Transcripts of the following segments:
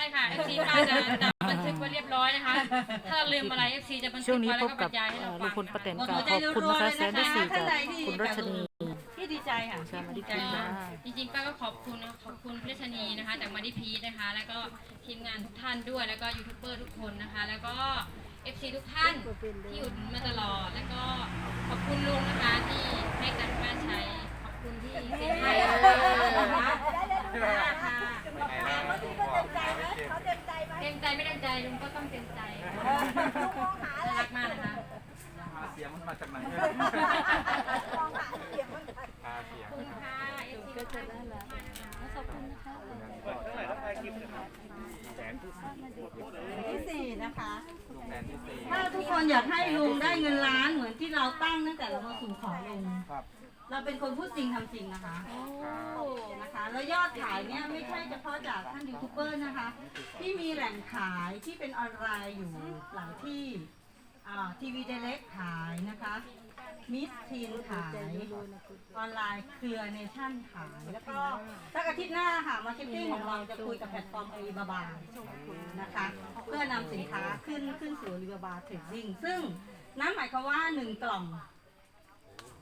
ช่ค่ะ FC ป้าจะจะบันทึกไว้เรียบร้อยนะคะ ถ้าลืมอะไร FC จะบันทึช่วกงนี้ไว้พแล้วบก็บกัรบรยายให้เอ่เราอฟัลุงงพลป้าแตนค่ะกล่าวขอบคุณนะคะแสนที่สี่จากท่านใดที่คุณรัชนีที่ดีใจค่ะ ชามาดิจ้พีนะจริงๆป้าก็ขอบคุณนะขอบคุณพี่ชนีนะคะจากมาดิพีนะคะ แล้วก็ทีมงานทุกท่านด้วยแล้วก็ยูทูบเบอร์ทุกคนนะคะ แล้วก็ FC ทุกท่านที่อุดหนุนมาตลอดแล้วก็ขอบคุณลุงนะคะที่ให้ตังค์ป้าใช้ขอบคุณที่เซ็นให้ค่ะ เต็มใจไหมเต็มใจไม่เต็มใจลุงก็ต้องเต็มใจน่าอะไรรักมากนะคะเสียงมันมาจากไหนพาเสียงขอบคุณค่ะ FC ทุกท่านมากนะคะแสนที่ที่สี่นะคะถ้าทุกคนอยากให้ลุงได้เงินล้านเหมือนที่เราตั้งตั้งแต่เรามาสู่ขอลุงครับ เราเป็นคนพูดจริงทำจริงนะคะนะคะ แล้วยอดขายเนี่ยไม่ใช่เฉพาะจากท่านยูทูบเบอร์นะคะ ที่มีแหล่งขายที่เป็นออนไลน์อยู่หลายที่ทีวีเดเล็กขายนะคะมิสทีนขายออนไลน์เครือเนชั่นขายแล้วก็ถ้าอาทิตย์หน้าค่ะมาร์เก็ตติ้งของเราจะคุยกับแพลตฟอร์มอาลีบาบานะคะ เพื่อนำสินค้าขึ้นขึ้นสู่อาลีบาบาเทรดดิ้งซึ่งนั่นหมายความว่าหนึ่งกล่อง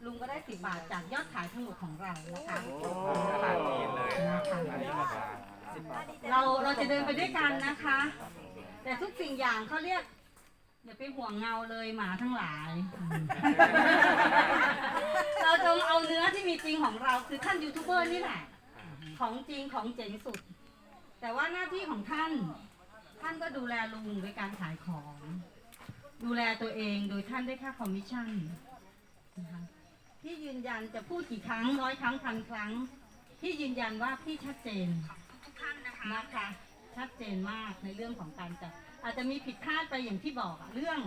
ลุงก็ได้สิบบาทจากยอดขายทั้งหมดของเรานะคะ ตลาดจีนเลยครับอันนี้มาจากสิบบาท เราเราจะเดินไปด้วยกันนะคะ แต่ทุกสิ่งอย่างเขาเรียกอย่าไปห่วงเงาเลยหมาทั้งหลาย เราจงเอาเนื้อที่มีจริงของเราคือท่านยูทูบเบอร์นี่แหละ ของจริงของเจ๋งสุด แต่ว่าหน้าที่ของท่าน ท่านก็ดูแลลุงโดยการขายของ ดูแลตัวเองโดยท่านได้ค่าคอมมิชชั่นนะคะ พี่ยืนยันจะพูดกี่ครั้งร้อยครั้งพันครั้ง พี่ยืนยันว่าพี่ชัดเจนนะคะชัดเจนมากในเรื่องของการจัดอาจจะมีผิดพลาดไปอย่างที่บอกอะเรื่อง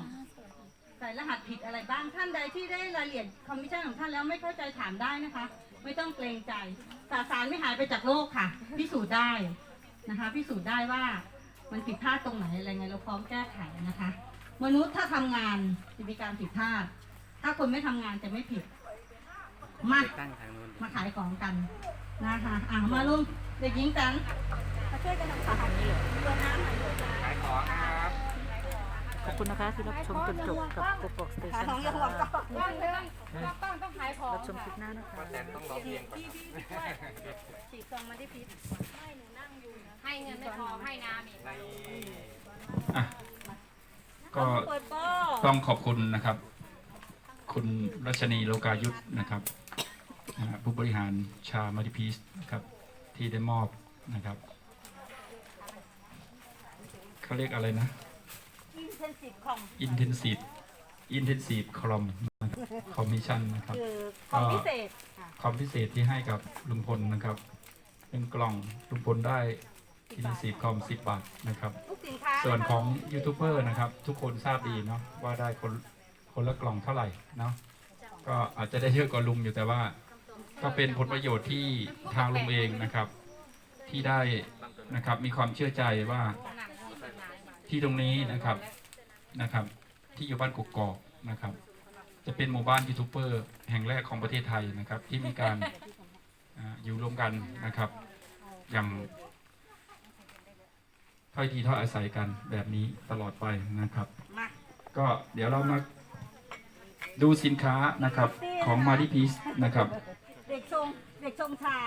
ใส่รหัสผิดอะไรบ้างท่านใดที่ได้รายละเอียดคอมมิชชั่นของท่านแล้วไม่เข้าใจถามได้นะคะ ไม่ต้องเกรงใจสาสารไม่หายไปจากโลกค่ะ พิสูจน์ได้นะคะ พิสูจน์ได้ว่ามันผิดพลาดตรงไหนอะไรไงเราพร้อมแก้ไขนะคะ มนุษย์ถ้าทำงานจะมีการผิดพลาด ถ้าคนไม่ทำงานจะไม่ผิด มาตั้งทางนู้นมาขายของกันนะคะอะมาลุงเด็กหญิงแตนมาช่วยกันทำขายนี่เหรอเปิดน้ำหน่อยลูกขายของครับ ขอบคุณนะคะที่รับชมจนจบกับกบกสเตขายชันของอย่าห่วงก็ต้องต้องต้องต้องขายของรับชมคลิปหน้านะคะป้าแตนต้องร้องเพลงก่อนครับสีซองมาได้พิษให้เงินไม่พอให้น้ำอีกในอะก็เปิดโป้ต้องขอบคุณนะครับ คุณรัชนีโลกายุทธนะครับอ่าผู้บริหารชามาดิพีสนะครับที่ได้มอบนะครับเขาเรียกอะไรนะอินเทนซีฟของ Intensive Intensive Column Commission นะครับคือของพิเศษค่ะความพิเศษที่ให้กับลุงพลนะครับเป็นกล่องลุงพลได้ Intensive Com 10บาทนะครับ ทุกสินค้าส่วนของยูทูบเบอร์นะครับ ทุกคนทราบดีเนาะว่าได้คน คนละกล่องเท่าไหร่เนาะก็อาจจะได้เยอะกว่าลุงอยู่แต่ว่า ก็เป็นผลประโยชน์ที่ทางลุงเองนะครับ ที่ได้นะครับ มีความเชื่อใจว่าที่ตรงนี้นะครับนะครับ ที่อยู่บ้านกกอกนะครับ จะเป็นหมู่บ้านยูทูบเบอร์แห่งแรกของประเทศไทยนะครับ ที่มีการอ่าอยู่ร่วมกันนะครับ อย่างถ้อยทีถ้อยอาศัยกันแบบนี้ตลอดไปนะครับมาก็เดี๋ยวเรามา ดูสินค้านะครับของมาดิพีสนะครับ เด็กชงเด็กชงชา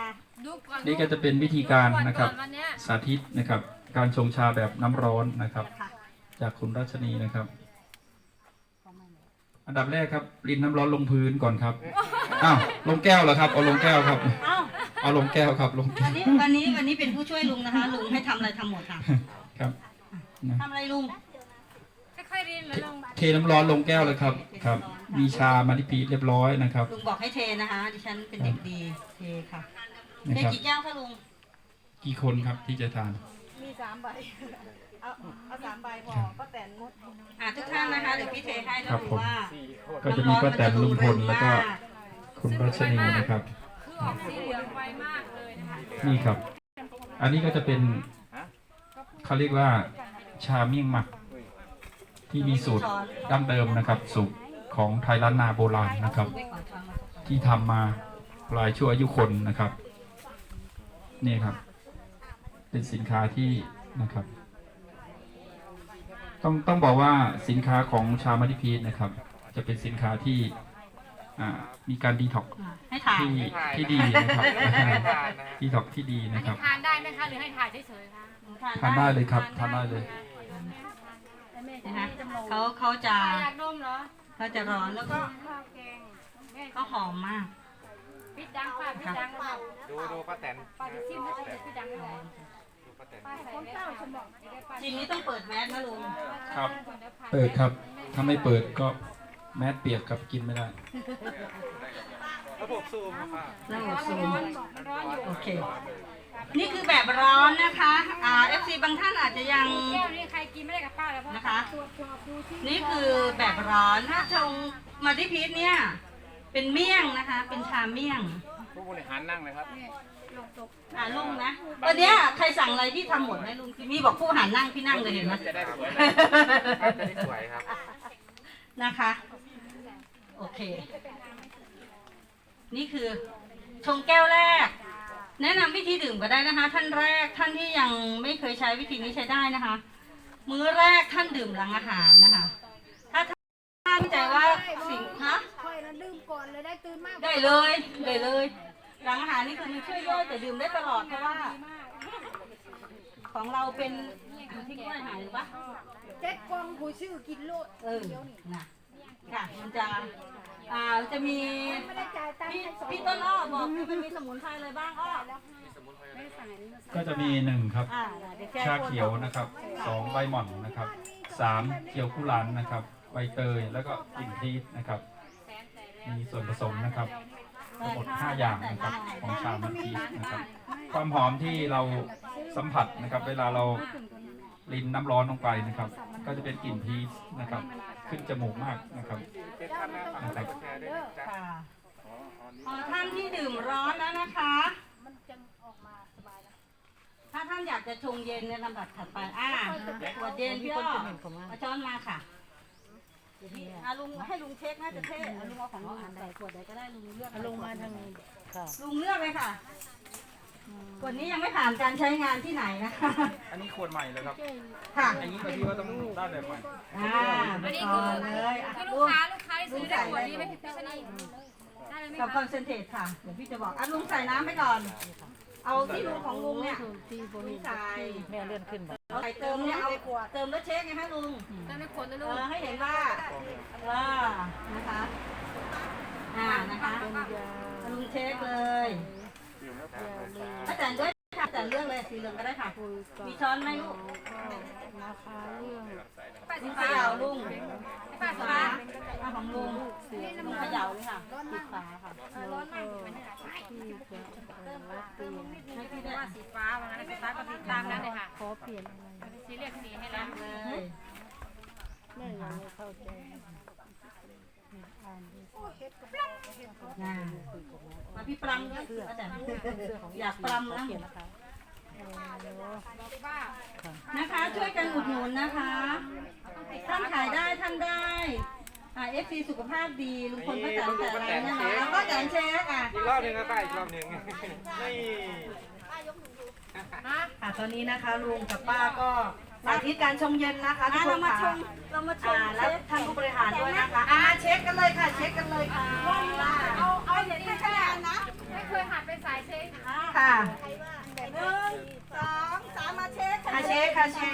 ดูก่อนนี่ก็จะเป็นวิธีการนะครับวันเนี้ยสาธิตนะครับ การชงชาแบบน้ำร้อนนะครับ ค่ะจากคุณรัชนีนะครับ อันดับแรกครับรินน้ำร้อนลงพื้นก่อนครับอ้าวลงแก้วเหรอครับเอาลงแก้วครับ เอ้าเอาลงแก้วครับลงแก้วัวนนี้วันนี้วันนี้เป็นผู้ช่วยลุงนะคะ ลุงให้ทำอะไรทำหมดค่ะครับนะทำอะไรลุงค่อยๆรินแล้วลงเทน้ำร้อนลงแก้วเลยครับครับ มีชามาดิพีสเรียบร้อยนะครับลุงบอกให้เทนะคะ ดิฉันเป็นเด็กดีเทค่ะนะเทครับกี่แก้วคะลุงกี่คนครับที่จะทาน มีสามใบ เอาเอาสามใบพอป้าแตนงดอะทุกท่านนะคะเดี๋ยวพี่เทให้แล้วครับดูผม ว่าก็จะมีป้าแตนลุงพลแล้วก็น้ำร้อนมันจะดูเร็วมากคุณรัชนีนะครับ คือออกสีเหลืองไวมากเลยนะคะ นี่ครับ อันนี้ก็จะเป็นเขาเรียกว่าชาเมี่ยงหมัก ที่มีสูตรดั้งเดิมนะครับ สูตร ของไทยล้านนาโบราณนะครับไม่ขอช้อนมาสักก่อนที่ทำมาหลายชั่วอายุคนนะครับ นี่ครับ เป็นสินค้าที่นะครับ ต้องต้องบอกว่าสินค้าของชามาดิพีทนะครับ จะเป็นสินค้าที่อ่ามีการดีท็อกให้ถ่ายที่ที่ดีนะครับดีท็อกที่ดีอันนะคนี้รับทานได้ไหมคะหรือให้ถ่ายเฉยๆคะทานได้เลยครับทานได้เลยนะคะเขาเขาจะอยา กดมเหรอเขาจะร้อนแล้วก็ข้าวแกงแม่ก็หอมมากพิดดังป้าพิดดังป้าดูดูป้าแตนป้าจะชิมให้ใส่พิดดังไม่ได้ดูป้าแตนป้าใส่แม่ป้าสมองไม่ได้ป้าจริงนี้ต้องเปิดแมสนะลุงครับ เปิดครับ ถ้าไม่เปิดก็แมสเปียกกับกินไม่ได้ระบบซูมครับป้าแล้วร้อนซูร้มอนร้อนอยู่โอเค นี่คือแบบร้อนนะคะอ่า FC บางท่านอาจจะยัง แก้วนี้ใครกินไม่ได้กับป้าแล้วเพราะนะคะ ตัวตัวดูที่นี่คือแบบร้อนถ้าชงมาที่พีชเนี่ย เป็นเมี่ยงนะคะ เป็นชาเมี่ยงผู้บริหารนั่งเลยครับอ่าลุงนะวันเนี้ยใครสั่งอะไรพี่ทำหมดไหมลุงพี่มีบอกผู้หันนั่งพี่นั่งเลยเห็นไหม จะได้สวยเลยครับจะได้สวยครับ นะคะ โอเค นี่คือชงแก้วแรก แนะนำวิธีดื่มก็ได้นะคะ ท่านแรกท่านที่ยังไม่เคยใช้วิธีนี้ใช้ได้นะคะ มื้อแรกท่านดื่มหลังอาหารนะคะ ถ้าท่านใจว่าสิ่งฮะค่อยแล้วลืมก่อนเลยได้ตื่นมากได้เลยได้เลย หลังอาหารนี่คือมันช่วยย่อยแต่ดื่มได้ตลอดเพราะว่า ของเราเป็นที่กล้วยหายหรือปะเจ็ดกองผู้ชื่อกินโลดเออนะค่ะมันจะ อ่าจะมีไม่ได้จ่ายตังค์พี่ให้สองพี่ต้นอ้อบอกมันมีสมุนไพรอะไรบ้างอ้อก็จะมีหนึ่งครับอ่าเดี๋ยวแก้ชาเขียวนะครับสองใบหม่อนนะครับสามเขียวกุหลาบนะครับใบเตยแล้วก็กลิ่นพีชนะครับ มีส่วนผสมนะครับทั้งหมด5อย่างนะครับของชามันพีชนะครับ ความหอมที่เราสัมผัสนะครับ เวลาเราลินน้ำร้อนลงไปนะครับ ก็จะเป็นกลิ่นพีชนะครับ ขึ้นจมูกมากนะครับเป็นท่านนะฝากกดแชร์ด้วยนะจ๊ะค่ะพอท่านที่ดื่มร้อนแล้วนะคะถ้าท่านอยากจะชงเย็นในลำดับถัดไปอ่าขวดเย็นพี่อ้อเอาช้อนมาค่ะอะลุงให้ลุงเช็คน่าจะเท่เอาลุงเอาของลุงใส่ขวดใดก็ได้ลุงเลือกลุงมาทางค่ะลุงเลือกเลยค่ะ ขวดนี้ยังไม่ผ่านการใช้งานที่ไหนนะคะ อันนี้ขวดใหม่เลยครับ ค่ะอย่างนี้บางทีว่าต้องได้แบบใหม่อ่าอันไปนี้ต่คืออเลยอะคือลูลุกงค้าลูกค้าที่ซื้อได้ขวดนี้ไม่ผิดพิษนี่ได้เลยไหมกับคคะอนเซนเทรตค่ะ เดี๋ยวพี่จะบอกอะลุงใส่น้ำไปก่อน เอาที่ลุงของลุงเนี่ยลุงใส่แม่เลื่อนขึ้นแบบเอาใส่เติมเนี่ยเอาเติมแล้วเช็คไงคะลุงเติมในขวดนะเอลูกอให้เห็นว่าเออนะคะ อ่านะคะลุงเช็คเลย อาจารย์ด้วยค่ะอาจารย์เลือกเลยสีเหลืองก็ได้ค่ะมีช้อนไหมลูกนะคะเรื่องมีเขย่าลุงป้าสีฟ้าฟ้าเอาของลุงลุงเขย่าเลยค่ะปิดฝาค่ะที่จะเอ่อรับเปลี่ยนให้พี่ได้ว่าสีฟ้าวันนั้นสีฟ้าก็ติดตามนั้นเลยค่ะขอเปลี่ยนอะไรสีเลือกสีให้แล้วเลยแม่ยังไม่เข้าใจอ่านดูอ่า มาพี่ปรำด้วยอาจารย์อยากปรำนะป้านะคะช่วยกันอุดหนุนนะคะ ท่านขายได้ท่านได้อ่าเอฟซีสุขภาพดีลุงพลป้าแตนแต่อะไรนะคะแล้วก็แตนเช็คอะอีกรอบหนึ่งครับป้าอีกรอบหนึ่งนี่ค่ะตอนนี้นะคะลุงกับป้าก็สาธิตการชงเย็นนะคะทุกอะคเรานมาชค่ะงเรามาชอ่างแล้วท่านผู้บริหารด้วยนะคะอ่าเช็คกันเลยค่ะ เช็คกันเลยค่ะเอาเอาอย่างนี้แค่นะ ไม่เคยหัดไปสายเช็คค่ะหนึ่งสองสามมาเช็คค่ะเช็คค่ะเช็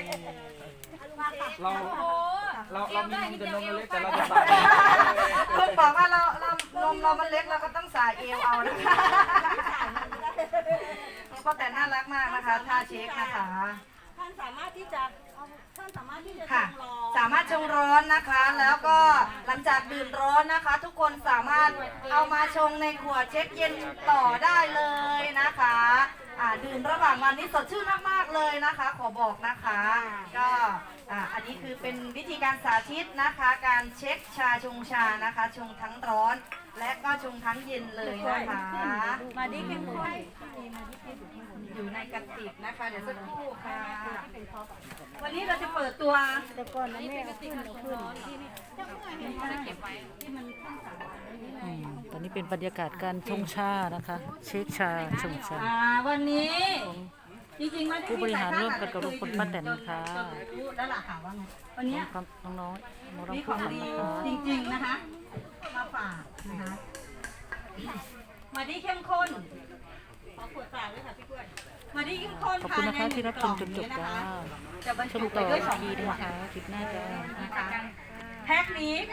คเราโอ้เราเรามีนมแต่นมมันเล็กแต่เราจะใส่ลุงบอกว่าเราเรานมเรามันเล็กเราก็ต้องสายเอวเอานะคะป้าแต่น่ารักมากนะคะท่าเช็คนะคะ ท่านสามารถที่จะ ท่านสามารถที่จะค่ะชงรอสามารถชงร้อนนะคะ แล้วก็หลังจากดื่มร้อนนะคะ ทุกคนสามารถเอามาชงในขวดเช็คเย็นต่อได้เลยนะคะอ่าดื่มระหว่างวันนี้สดชื่นมากๆเลยนะคะ ขอบอกนะคะ ก็อ่าอันนี้คือเป็นวิธีการสาธิตนะคะ การเช็คชาชงชานะคะ ชงทั้งร้อน และก็ชงทั้งเย็นเลยนะคะ มาดีเข้มข้น อยู่ในกระติกนะคะ เดี๋ยวสักครู่ค่ะ วันนี้เราจะเปิดตัวแต่ก่อนนะแม่เอาขึ้นเอาขึ้นเก็บไว้อืมตอนนี้เป็นบรรยากาศการชงชานะคะ เช็คชาชงชา อ่าวันนี้จริงๆไม่ได้ผู้บริหารร่วมกันกับลุงพลป้าแตนนะคะจรู้แล้วล่ะค่ะว่าไงวันเนี้ยน้องๆน้องๆมีน้ขอองงๆดีนะคะจริงๆนะคะ มาฝากนะคะมาดีเข้มข้นขอขวดเปล่าด้วยค่ะพี่กล้วย มาดีเข้มข้นขอบคุณนะคะภายในที่รับชมจนจบกล่องจ้านี้นะคะจะบรรชจุมไปต่อด้วยสองทีขนะวดคะคลิปหน้าจ้า นะคะแพ็คนี้